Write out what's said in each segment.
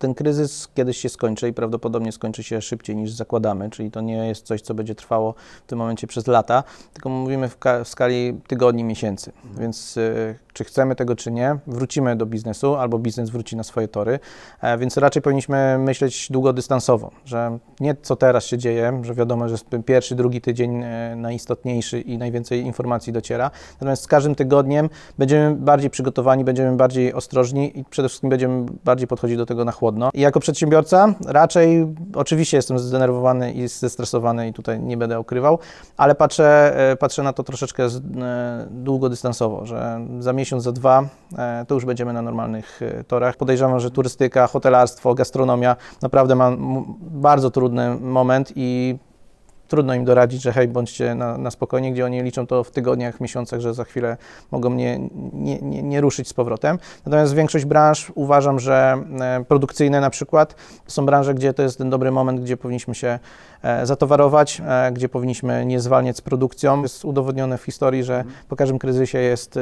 ten kryzys kiedyś się skończy i prawdopodobnie skończy się szybciej niż zakładamy, czyli to nie jest coś, co będzie trwało w tym momencie przez lata, tylko mówimy w, w skali tygodni, miesięcy. Więc y, czy chcemy tego, czy nie, wrócimy do biznesu albo biznes wróci na swoje tory, e, więc raczej powinniśmy myśleć długodystansowo, że nie co teraz się dzieje, że wiadomo, że pierwszy, drugi tydzień e, najistotniejszy i najwięcej informacji dociera, natomiast z każdym tygodniem będziemy bardziej przygotowani, będziemy bardziej ostrożni i przede wszystkim będziemy bardziej podchodzić do tego na chłodno. I jako przedsiębiorca raczej, oczywiście jestem zdenerwowany i zestresowany i tutaj nie będę ukrywał, ale patrzę, e, patrzę na to troszeczkę e, długodystansowo, że za miesiąc, za dwa e, to już będziemy na normalnych torach. Podejrzewam, że turystyka, hotelarstwo, gastronomia naprawdę ma bardzo trudny moment i trudno im doradzić, że hej, bądźcie na, na spokojnie, gdzie oni liczą to w tygodniach, miesiącach, że za chwilę mogą nie, nie, nie, nie ruszyć z powrotem. Natomiast większość branż uważam, że e, produkcyjne na przykład są branże, gdzie to jest ten dobry moment, gdzie powinniśmy się e, zatowarować, e, gdzie powinniśmy nie zwalniać z produkcją. Jest udowodnione w historii, że po każdym kryzysie jest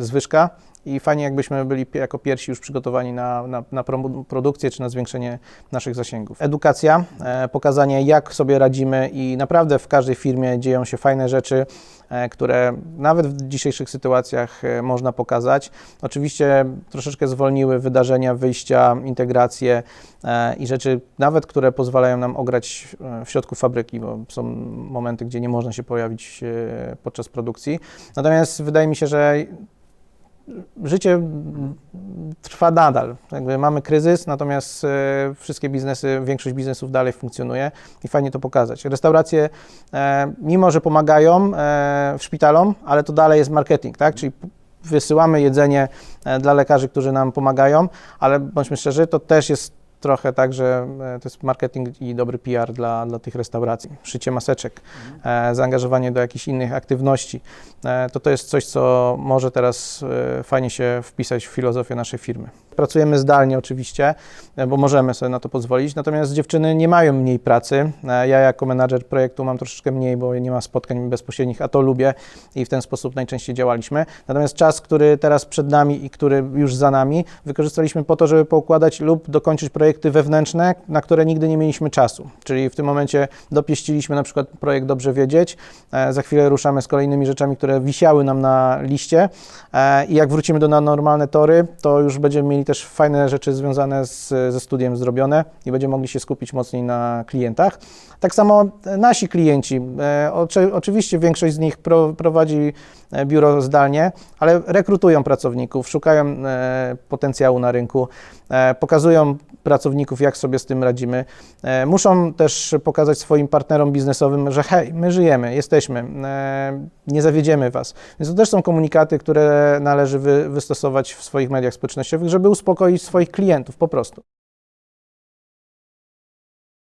zwyżka. I fajnie, jakbyśmy byli jako pierwsi już przygotowani na, na, na produkcję czy na zwiększenie naszych zasięgów. Edukacja, e, pokazanie, jak sobie radzimy, i naprawdę w każdej firmie dzieją się fajne rzeczy, e, które nawet w dzisiejszych sytuacjach e, można pokazać. Oczywiście troszeczkę zwolniły wydarzenia, wyjścia, integracje i rzeczy, nawet które pozwalają nam ograć w środku fabryki, bo są momenty, gdzie nie można się pojawić podczas produkcji. Natomiast wydaje mi się, że życie trwa nadal. Jakby mamy kryzys, natomiast e, wszystkie biznesy, większość biznesów dalej funkcjonuje i fajnie to pokazać. Restauracje, e, mimo że pomagają e, szpitalom, ale to dalej jest marketing, tak? Czyli wysyłamy jedzenie e, dla lekarzy, którzy nam pomagają, ale bądźmy szczerzy, to też jest trochę tak, że e, to jest marketing i dobry PR dla, dla tych restauracji. Szycie maseczek, e, zaangażowanie do jakichś innych aktywności. E, to to jest coś, co może teraz fajnie się wpisać w filozofię naszej firmy. Pracujemy zdalnie oczywiście, bo możemy sobie na to pozwolić, natomiast dziewczyny nie mają mniej pracy. Ja jako menadżer projektu mam troszeczkę mniej, bo nie ma spotkań bezpośrednich, a to lubię i w ten sposób najczęściej działaliśmy. Natomiast czas, który teraz przed nami i który już za nami, wykorzystaliśmy po to, żeby poukładać lub dokończyć projekty wewnętrzne, na które nigdy nie mieliśmy czasu. Czyli w tym momencie dopieściliśmy na przykład projekt Dobrze Wiedzieć, e, za chwilę ruszamy z kolejnymi rzeczami, które wisiały nam na liście e, i jak wrócimy do na normalne tory, to już będziemy mieli też fajne rzeczy związane z, ze studiem zrobione i będziemy mogli się skupić mocniej na klientach. Tak samo e, nasi klienci, oczy, oczywiście większość z nich pro, prowadzi biuro zdalnie, ale rekrutują pracowników, szukają potencjału na rynku, pokazują pracowników, jak sobie z tym radzimy. E, muszą też pokazać swoim partnerom biznesowym, że hej, my żyjemy, jesteśmy, e, nie zawiedziemy was. Więc to też są komunikaty, które należy wy, wystosować w swoich mediach społecznościowych, żeby uspokoić swoich klientów po prostu.